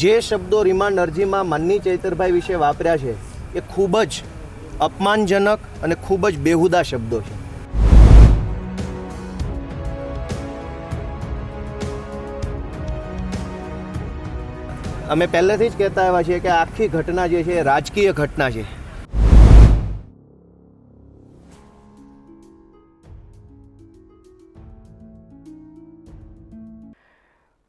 જે શબ્દો રિમાન્ડ અરજીમાં માનની ચૈતરભાઈ વિશે વાપર્યા છે, એ ખૂબ જ અપમાનજનક અને ખૂબ જ બેહુદા શબ્દો છે. અમે પહેલેથી જ કહેતા આવ્યા છીએ કે આખી ઘટના જે છે એ રાજકીય ઘટના છે.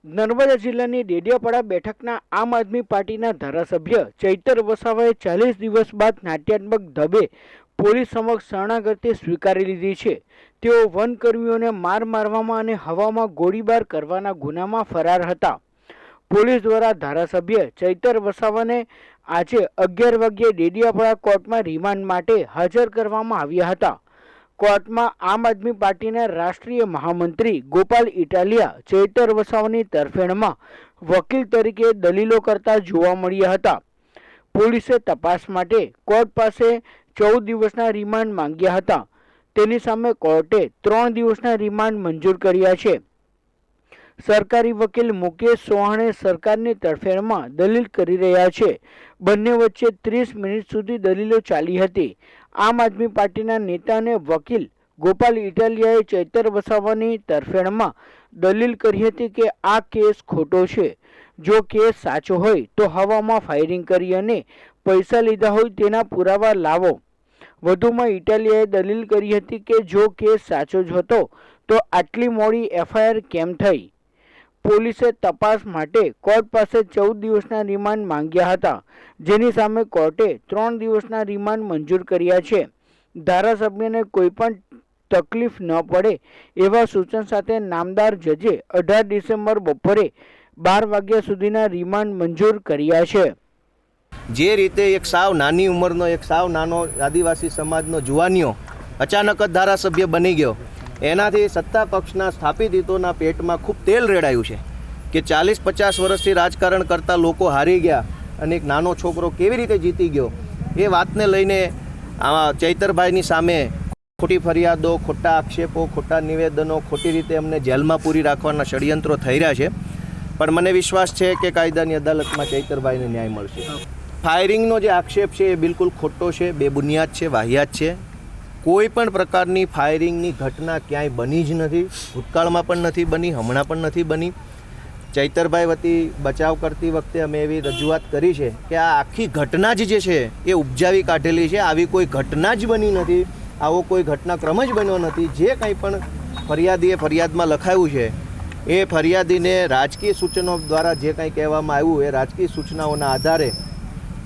નર્મદા જિલ્લાની ડેડિયાપાડા બેઠકના આમ આદમી પાર્ટીના ધારાસભ્ય ચૈતર વસાવાએ ચાલીસ દિવસ બાદ નાટ્યાત્મક ધબે પોલીસ સમક્ષ શરણાગતિ સ્વીકારી લીધી છે. તેઓ વનકર્મીઓને માર મારવામાં અને હવામાં ગોળીબાર કરવાના ગુનામાં ફરાર હતા. પોલીસ દ્વારા ધારાસભ્ય ચૈતર વસાવાને આજે અગિયાર વાગ્યે ડેડિયાપાડા કોર્ટમાં રિમાન્ડ માટે હાજર કરવામાં આવ્યા હતા. કોર્ટમાં આમ આદમી પાર્ટીના રાષ્ટ્રીય મહામંત્રી ગોપાલ ઇટાલિયા ચેતર વસાવાની તરફેણમાં વકીલ તરીકે દલીલો કરતા જોવા મળ્યા હતા. પોલીસે તપાસ માટે કોર્ટ પાસે ચૌદ દિવસના રિમાન્ડ માંગ્યા હતા. તેની સામે કોર્ટે ત્રણ દિવસના રિમાન્ડ મંજૂર કર્યા છે. સરકારી વકીલ મુકેશ ચૌહાણે સરકારની તરફેણમાં દલીલ કરી રહ્યા છે. બંને વચ્ચે ત્રીસ મિનિટ સુધી દલીલો ચાલી હતી. આમ આદમી પાર્ટીના નેતા અને વકીલ ગોપાલ ઇટાલિયાએ ચૈતર વસાવાની તરફેણમાં દલીલ કરી હતી કે આ કેસ ખોટો છે. જો કેસ સાચો હોય તો હવામાં ફાયરિંગ કરી અને પૈસા લીધા હોય તેના પુરાવા લાવો. વધુમાં ઇટાલિયાએ દલીલ કરી હતી કે જો કેસ સાચો જ હતો તો આટલી મોડી એફઆઈઆર કેમ થઈ? પોલીસે તપાસ માટે કોર્ટ પાસે ચૌદ દિવસના રિમાન્ડ માંગ્યા હતા, જેની સામે કોર્ટે ત્રણ દિવસના રિમાન્ડ મંજૂર કર્યા છે. ધારાસભ્યને કોઈ પણ તકલીફ ન પડે એવા સૂચન સાથે નામદાર જજે અઢાર ડિસેમ્બર બપોરે બાર વાગ્યા સુધીના રિમાન્ડ મંજૂર કર્યા છે. જે રીતે એક સાવ નાની ઉંમરનો, એક સાવ નાનો આદિવાસી સમાજનો જુવાનીઓ અચાનક જ ધારાસભ્ય બની ગયો. એનાથી સત્તા પક્ષના સ્થાપિત હિતોના પેટમાં ખૂબ તેલ રેડાયું છે કે ચાલીસ પચાસ વર્ષથી રાજકારણ કરતા લોકો હારી ગયા અને એક નાનો છોકરો કેવી રીતે જીતી ગયો એ વાતને લઈને આ ચૈતરભાઈની સામે ખોટી ફરિયાદો, ખોટા આક્ષેપો, ખોટા નિવેદનો ખોટી રીતે અમને જેલમાં પૂરી રાખવાના ષડયંત્રો થઈ રહ્યા છે. પણ મને વિશ્વાસ છે કે કાયદાની અદાલતમાં ચૈતરભાઈને ન્યાય મળશે. ફાયરિંગનો જે આક્ષેપ છે એ બિલકુલ ખોટો છે, બેબુનિયાદ છે, વાહિયાત છે. કોઈ પણ પ્રકારની ફાયરિંગની ઘટના ક્યાંય બની જ નથી, ભૂતકાળમાં પણ નથી બની, હમણાં પણ નથી બની. ચૈતરભાઈ વતી બચાવ કરતી વખતે અમે એવી રજૂઆત કરી છે કે આ આખી ઘટના જ જે છે એ ઉપજાવી કાઢેલી છે. આવી કોઈ ઘટના જ બની નથી, આવો કોઈ ઘટનાક્રમ જ બન્યો નથી. જે કંઈ પણ ફરિયાદીએ ફરિયાદમાં લખાયું છે, એ ફરિયાદીને રાજકીય સૂચનો દ્વારા જે કંઈ કહેવામાં આવ્યું, એ રાજકીય સૂચનાઓના આધારે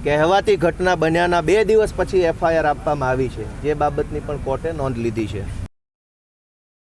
કહેવાતી ઘટના બન્યાના બે દિવસ પછી એફઆઈઆર આપવામાં આવી છે. જે બાબતની પણ કોર્ટે નોંધ લીધી છે.